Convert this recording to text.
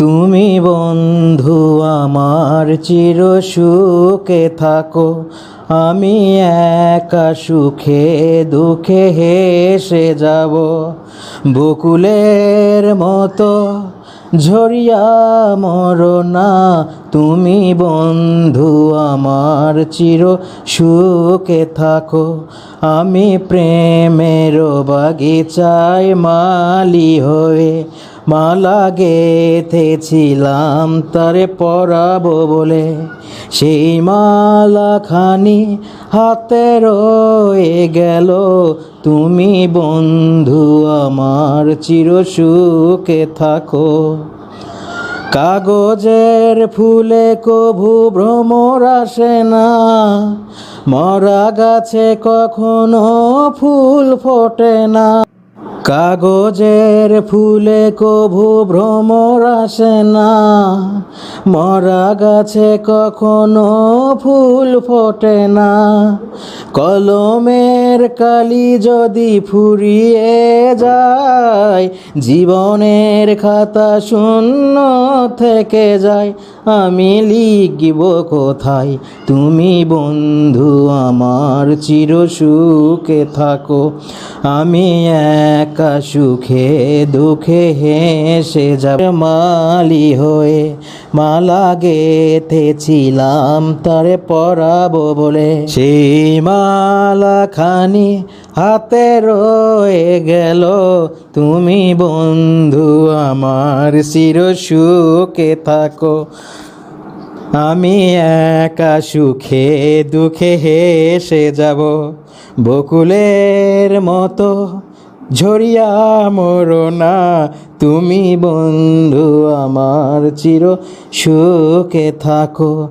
তুমি বন্ধু আমার চির সুখে থাকো, আমি একা সুখে দুঃখে হেসে যাব। বকুলের মতো ঝরিয়া মরনা তুমি বন্ধু আমার চির সুখে থাকো, আমি প্রেমের বাগিচায় মালি হয়ে মালা গেথেছিলাম তারে পরাবো বলে। সেই মালা খানি হাতে রয়ে গেল। তুমি বন্ধু আমার চির সুখে থাকো। কাগজের ফুলে কভু ভ্রমর আসে না। মরা গাছে কখনো ফুল ফোটে না। কাগজের ফুলে কভু ভ্রমর আসে না। মরা গাছে কখনো ফুল ফোটে না। কলমের কালি যদি ফুরিয়ে যায়, জীবনের খাতা শূন্য থেকে যায়। আমি লিখব কোথায়? তুমি বন্ধু আমার চির সুখে থাকো। আমি একা সুখে দুঃখে হেসে যাব। মালি হয়ে মালা গেথেছিলাম, তারে পরাবো বলে। সেই মালা খানি হাতে রয়ে গেল। তুমি বন্ধু আমার চির সুখে থাকো। আমি একা সুখে, দুঃখে হেসে যাব। বকুলের মতো ঝরিয়া মরো না। তুমি বন্ধু আমার চির সুখে থাকো।